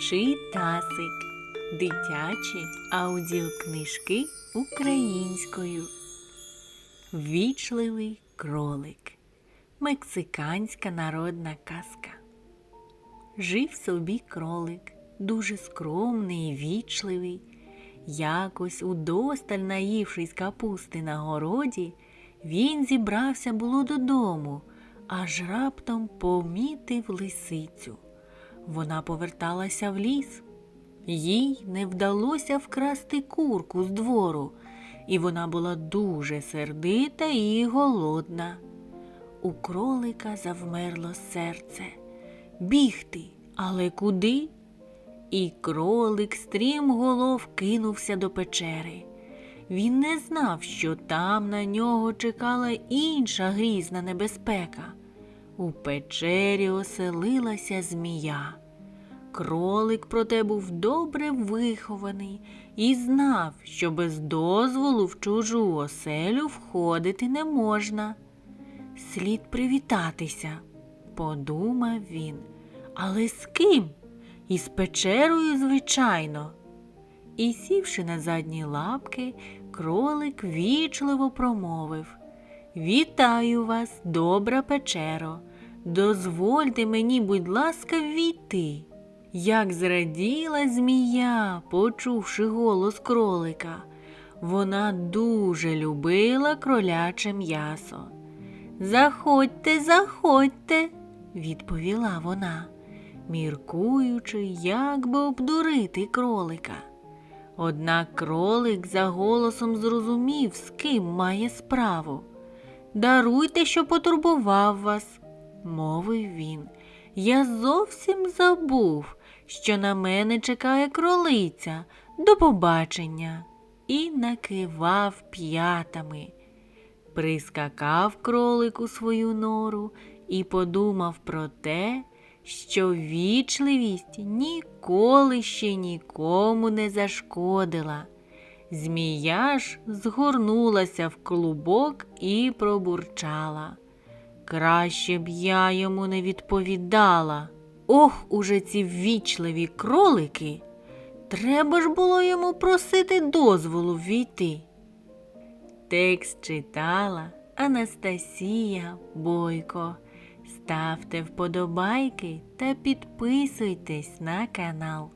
Читасик. Дитячі аудіокнижки українською. Вічливий кролик. Мексиканська народна казка. Жив собі кролик, дуже скромний і вічливий. Якось удосталь наївшись капусти на городі, він зібрався було додому, аж раптом помітив лисицю. Вона поверталася в ліс. Їй не вдалося вкрасти курку з двору, і вона була дуже сердита і голодна. У кролика завмерло серце. Бігти, але куди? І кролик стрімголов кинувся до печери. Він не знав, що там на нього чекала інша грізна небезпека. У печері оселилася змія. Кролик, проте був добре вихований і знав, що без дозволу в чужу оселю входити не можна. Слід привітатися, подумав він. Але з ким? Із печерою, звичайно. І, сівши на задні лапки, кролик вічливо промовив Вітаю вас, добра печеро. Дозвольте мені, будь ласка, війти. Як зраділа змія, почувши голос кролика. Вона дуже любила кроляче м'ясо. Заходьте, заходьте, відповіла вона, міркуючи, як би обдурити кролика. Однак кролик за голосом зрозумів, з ким має справу. Даруйте, що потурбував вас, мовив він. Я зовсім забув, що на мене чекає кролиця. До побачення. І накивав п'ятами. Прискакав кролик у свою нору і подумав про те, що вічливість ніколи ще нікому не зашкодила. Змія ж згорнулася в клубок і пробурчала. Краще б я йому не відповідала. Ох, уже ці ввічливі кролики. Треба ж було йому просити дозволу ввійти. Текст читала Анастасія Бойко. Ставте вподобайки та підписуйтесь на канал.